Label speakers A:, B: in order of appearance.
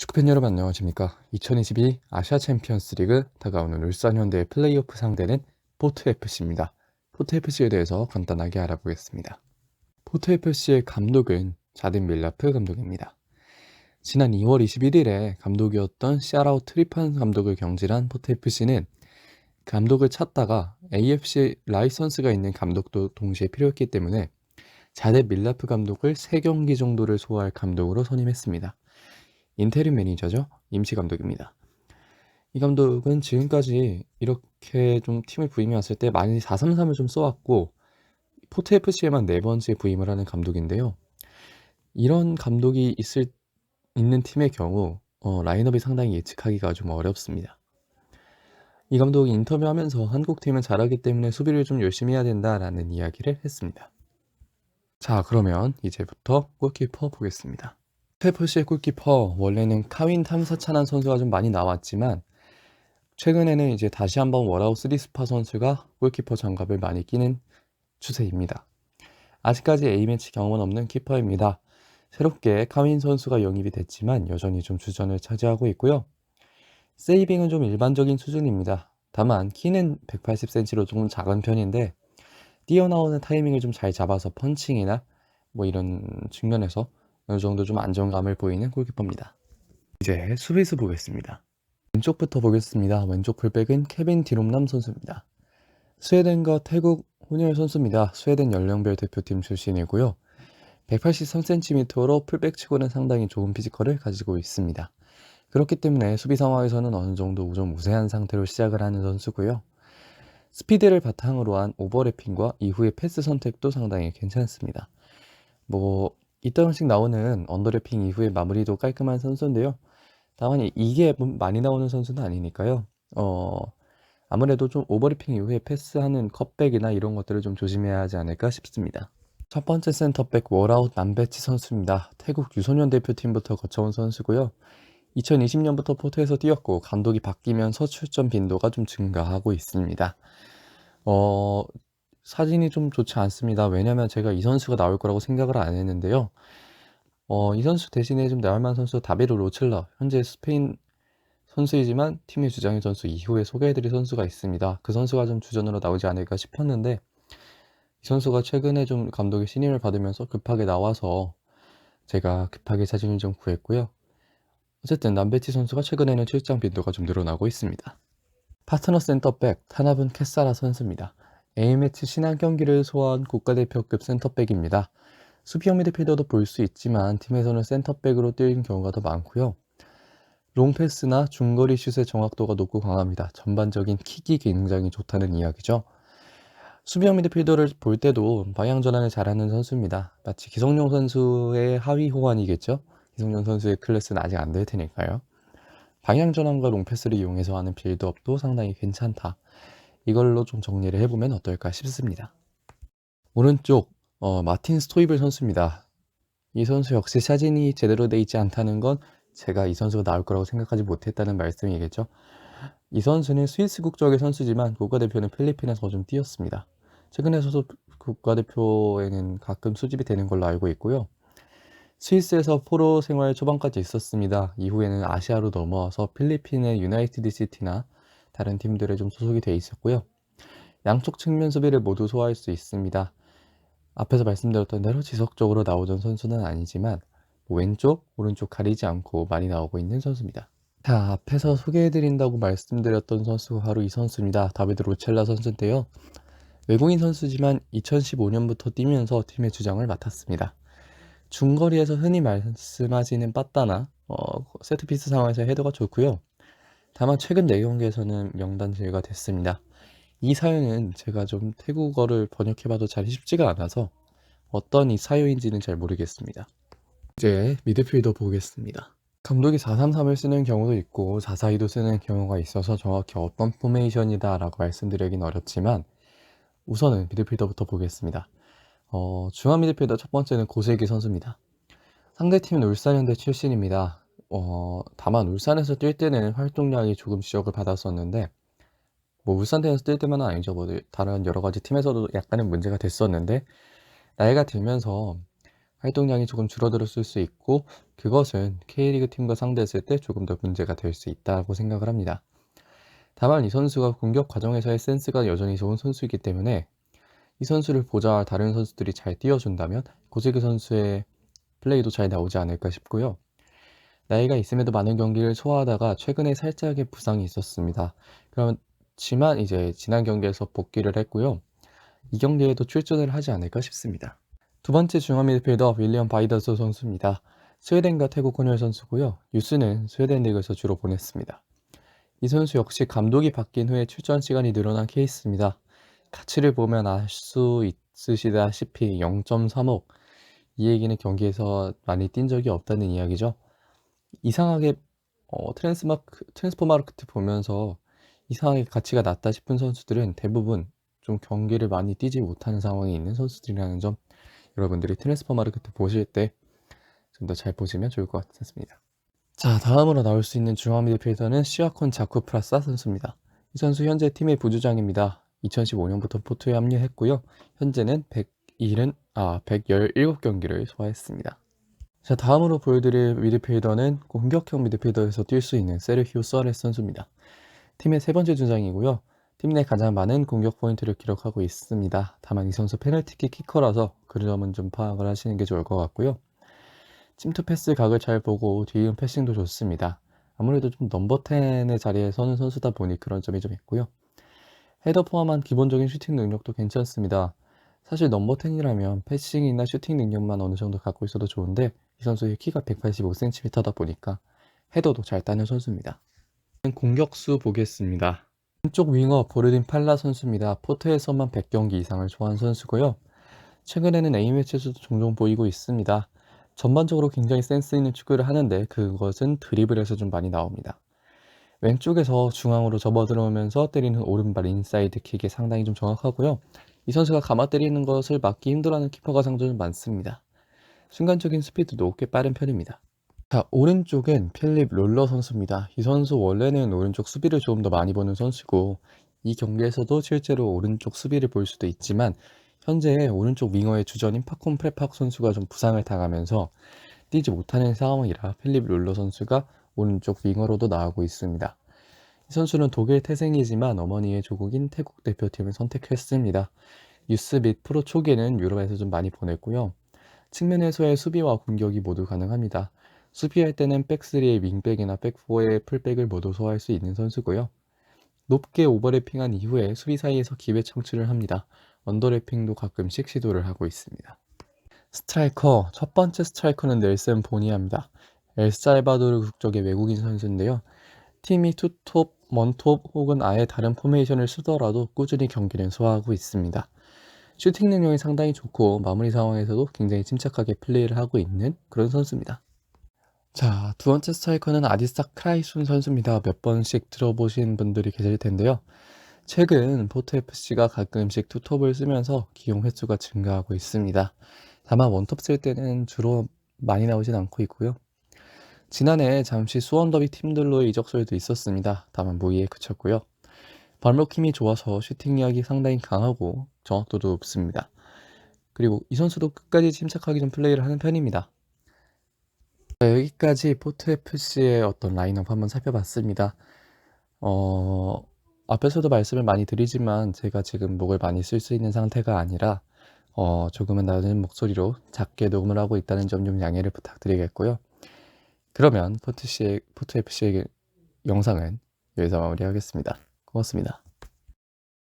A: 축구팬 여러분 안녕하십니까? 2022 아시아 챔피언스 리그 다가오는 울산 현대의 플레이오프 상대는 포트FC입니다. 포트FC에 대해서 간단하게 알아보겠습니다. 포트FC의 감독은 자든 밀라프 감독입니다. 지난 2월 21일에 감독이었던 시아라우 트리판 감독을 경질한 포트FC는 감독을 찾다가 AFC 라이선스가 있는 감독도 동시에 필요했기 때문에 자데 밀라프 감독을 3경기 정도를 소화할 감독으로 선임했습니다. 인테리 매니저죠. 임시 감독입니다. 이 감독은 지금까지 이렇게 좀 팀을 부임해 왔을 때 많이 433을 좀 써왔고 포트 FC에만 네 번째 부임을 하는 감독인데요. 이런 감독이 있을 있는 팀의 경우 어, 라인업이 상당히 예측하기가 좀 어렵습니다. 이 감독이 인터뷰하면서 한국 팀은 잘하기 때문에 수비를 좀 열심히 해야 된다라는 이야기를 했습니다. 자, 그러면 이제부터 골키퍼 보겠습니다. 페프시의 골키퍼 원래는 카윈 탐사찬한 선수가 좀 많이 나왔지만 최근에는 이제 다시 한번 워라우 스리스파 선수가 골키퍼 장갑을 많이 끼는 추세입니다. 아직까지 A매치 경험은 없는 키퍼입니다. 새롭게 카윈 선수가 영입이 됐지만 여전히 좀 주전을 차지하고 있고요. 세이빙은 좀 일반적인 수준입니다. 다만 키는 180cm로 조금 작은 편인데 뛰어나오는 타이밍을 좀 잘 잡아서 펀칭이나 뭐 이런 측면에서 어느 정도 좀 안정감을 보이는 골키퍼입니다. 이제 수비수 보겠습니다. 왼쪽부터 보겠습니다. 왼쪽 풀백은 케빈 디롬남 선수입니다. 스웨덴과 태국 혼혈 선수입니다. 스웨덴 연령별 대표팀 출신이고요. 183cm로 풀백 치고는 상당히 좋은 피지컬을 가지고 있습니다. 그렇기 때문에 수비 상황에서는 어느 정도 좀 우세한 상태로 시작을 하는 선수고요. 스피드를 바탕으로 한 오버래핑과 이후의 패스 선택도 상당히 괜찮습니다. 뭐 이따금씩 나오는 언더래핑 이후의 마무리도 깔끔한 선수인데요. 다만 이게 많이 나오는 선수는 아니니까요. 어, 아무래도 좀 오버래핑 이후에 패스하는 컵백이나 이런 것들을 좀 조심해야 하지 않을까 싶습니다. 첫 번째 센터백 워라웃 남배치 선수입니다. 태국 유소년 대표팀부터 거쳐온 선수고요. 2020년부터 포트에서 뛰었고 감독이 바뀌면서 출전 빈도가 좀 증가하고 있습니다. 어, 사진이 좀 좋지 않습니다. 왜냐면 제가 이 선수가 나올 거라고 생각을 안 했는데요. 어, 이 선수 대신에 좀 나올 만한 선수 다비르 로첼러 현재 스페인 선수이지만 팀의 주장의 선수 이후에 소개해드릴 선수가 있습니다. 그 선수가 좀 주전으로 나오지 않을까 싶었는데 이 선수가 최근에 좀 감독의 신임을 받으면서 급하게 나와서 제가 급하게 사진을 좀 구했고요. 어쨌든 남베티 선수가 최근에는 출장 빈도가 좀 늘어나고 있습니다. 파트너 센터백 타나분 캐사라 선수입니다. A매치 신한 경기를 소화한 국가대표급 센터백입니다. 수비형 미드필더도 볼 수 있지만 팀에서는 센터백으로 뛰는 경우가 더 많고요. 롱패스나 중거리 슛의 정확도가 높고 강합니다. 전반적인 킥이 굉장히 좋다는 이야기죠. 수비형 미드필더를 볼 때도 방향 전환을 잘하는 선수입니다. 마치 기성용 선수의 하위 호환이겠죠. 기성용 선수의 클래스는 아직 안 될 테니까요. 방향 전환과 롱패스를 이용해서 하는 빌드업도 상당히 괜찮다. 이걸로 좀 정리를 해보면 어떨까 싶습니다. 오른쪽 어, 마틴 스토이블 선수입니다. 이 선수 역시 사진이 제대로 돼 있지 않다는 건 제가 이 선수가 나올 거라고 생각하지 못했다는 말씀이겠죠. 이 선수는 스위스 국적의 선수지만 국가대표는 필리핀에서 좀 뛰었습니다. 최근에서도 국가대표에는 가끔 수집이 되는 걸로 알고 있고요. 스위스에서 포로 생활 초반까지 있었습니다. 이후에는 아시아로 넘어와서 필리핀의 유나이티드 시티나 다른 팀들에 좀 소속이 돼 있었고요. 양쪽 측면 수비를 모두 소화할 수 있습니다. 앞에서 말씀드렸던 대로 지속적으로 나오던 선수는 아니지만 뭐 왼쪽, 오른쪽 가리지 않고 많이 나오고 있는 선수입니다. 자, 앞에서 소개해드린다고 말씀드렸던 선수가 바로 이 선수입니다. 다비드 로첼라 선수인데요. 외국인 선수지만 2015년부터 뛰면서 팀의 주장을 맡았습니다. 중거리에서 흔히 말씀하시는 빠따나 어, 세트피스 상황에서 헤더가 좋고요. 다만 최근 4경기에서는 명단 제외가 됐습니다. 이 사연은 제가 좀 태국어를 번역해봐도 잘 쉽지가 않아서 어떤 이 사유인지는 잘 모르겠습니다. 이제 미드필더 보겠습니다. 감독이 433을 쓰는 경우도 있고 442도 쓰는 경우가 있어서 정확히 어떤 포메이션이다 라고 말씀드리긴 어렵지만 우선은 미드필더부터 보겠습니다. 어, 중앙 미드필더 첫 번째는 고세기 선수입니다. 상대팀은 울산현대 출신입니다. 어, 다만 울산에서 뛸 때는 활동량이 조금 지적을 받았었는데 뭐 울산대에서 뛸 때만은 아니죠. 뭐 다른 여러 가지 팀에서도 약간은 문제가 됐었는데 나이가 들면서 활동량이 조금 줄어들었을 수 있고 그것은 K리그 팀과 상대했을 때 조금 더 문제가 될 수 있다고 생각을 합니다. 다만 이 선수가 공격 과정에서의 센스가 여전히 좋은 선수이기 때문에 이 선수를 보자 다른 선수들이 잘 뛰어준다면 고재그 선수의 플레이도 잘 나오지 않을까 싶고요. 나이가 있음에도 많은 경기를 소화하다가 최근에 살짝의 부상이 있었습니다. 그렇지만 이제 지난 경기에서 복귀를 했고요. 이 경기에도 출전을 하지 않을까 싶습니다. 두 번째 중앙 미드필더 윌리엄 바이더스 선수입니다. 스웨덴과 태국 혼혈 선수고요. 유스는 스웨덴 리그에서 주로 보냈습니다. 이 선수 역시 감독이 바뀐 후에 출전 시간이 늘어난 케이스입니다. 가치를 보면 알 수 있으시다시피 0.35. 이 얘기는 경기에서 많이 뛴 적이 없다는 이야기죠. 이상하게 어, 트랜스마크, 트랜스포 마르크트 보면서 이상하게 가치가 낮다 싶은 선수들은 대부분 좀 경기를 많이 뛰지 못하는 상황에 있는 선수들이라는 점 여러분들이 트랜스포 마르크트 보실 때 좀 더 잘 보시면 좋을 것 같습니다. 자, 다음으로 나올 수 있는 중앙 미드필더는 시아콘 자쿠 프라사 선수입니다. 이 선수 현재 팀의 부주장입니다. 2015년부터 포트에 합류했고요. 현재는 170, 아, 117경기를 소화했습니다. 자, 다음으로 보여드릴 미드필더는 공격형 미드필더에서 뛸 수 있는 세르히오 수아레스 선수입니다. 팀의 세 번째 주장이고요. 팀 내 가장 많은 공격 포인트를 기록하고 있습니다. 다만 이 선수 페널티킥 키커라서 그 점은 좀 파악을 하시는 게 좋을 것 같고요. 침투 패스 각을 잘 보고 뒤이은 패싱도 좋습니다. 아무래도 좀 넘버 10의 자리에 서는 선수다 보니 그런 점이 좀 있고요. 헤더 포함한 기본적인 슈팅 능력도 괜찮습니다. 사실 넘버 10이라면 패싱이나 슈팅 능력만 어느 정도 갖고 있어도 좋은데 이 선수의 키가 185cm다 보니까 헤더도 잘 따는 선수입니다. 공격수 보겠습니다. 왼쪽 윙어 보르딘 팔라 선수입니다. 포트에서만 100경기 이상을 소화한 선수고요. 최근에는 A매치에서도 종종 보이고 있습니다. 전반적으로 굉장히 센스 있는 축구를 하는데 그것은 드리블에서 좀 많이 나옵니다. 왼쪽에서 중앙으로 접어 들어오면서 때리는 오른발 인사이드 킥이 상당히 좀 정확하고요. 이 선수가 감아 때리는 것을 막기 힘들어하는 키퍼가 상당히 많습니다. 순간적인 스피드도 꽤 빠른 편입니다. 자, 오른쪽은 필립 롤러 선수입니다. 이 선수 원래는 오른쪽 수비를 조금 더 많이 보는 선수고 이 경기에서도 실제로 오른쪽 수비를 볼 수도 있지만 현재 오른쪽 윙어의 주전인 파콘 프레팍 선수가 좀 부상을 당하면서 뛰지 못하는 상황이라 필립 롤러 선수가 오른쪽 윙어로도 나오고 있습니다. 이 선수는 독일 태생이지만 어머니의 조국인 태국 대표팀을 선택했습니다. 유스 및 프로 초기에는 유럽에서 좀 많이 보냈고요. 측면에서의 수비와 공격이 모두 가능합니다. 수비할 때는 백3의 윙백이나 백4의 풀백을 모두 소화할 수 있는 선수고요. 높게 오버래핑한 이후에 수비 사이에서 기회 창출을 합니다. 언더래핑도 가끔씩 시도를 하고 있습니다. 스트라이커, 첫 번째 스트라이커는 넬슨 보니아입니다. 엘살바도르 국적의 외국인 선수인데요. 팀이 투톱, 원톱 혹은 아예 다른 포메이션을 쓰더라도 꾸준히 경기를 소화하고 있습니다. 슈팅 능력이 상당히 좋고 마무리 상황에서도 굉장히 침착하게 플레이를 하고 있는 그런 선수입니다. 자, 두 번째 스트라이커는 아디사 크라이순 선수입니다. 몇 번씩 들어보신 분들이 계실 텐데요. 최근 포트FC가 가끔씩 투톱을 쓰면서 기용 횟수가 증가하고 있습니다. 다만 원톱 쓸 때는 주로 많이 나오진 않고 있고요. 지난해 잠시 수원 더비 팀들로의 이적설도 있었습니다. 다만 무의에 그쳤고요. 발목 힘이 좋아서 슈팅력이 상당히 강하고 정확도도 높습니다. 그리고 이 선수도 끝까지 침착하게 좀 플레이를 하는 편입니다. 자, 여기까지 포트FC의 어떤 라인업 한번 살펴봤습니다. 어, 앞에서도 말씀을 많이 드리지만 제가 지금 목을 많이 쓸 수 있는 상태가 아니라 어, 조금은 낮은 목소리로 작게 녹음을 하고 있다는 점 좀 양해를 부탁드리겠고요. 그러면 포트C의, 포트FC의 영상은 여기서 마무리하겠습니다. 고맙습니다.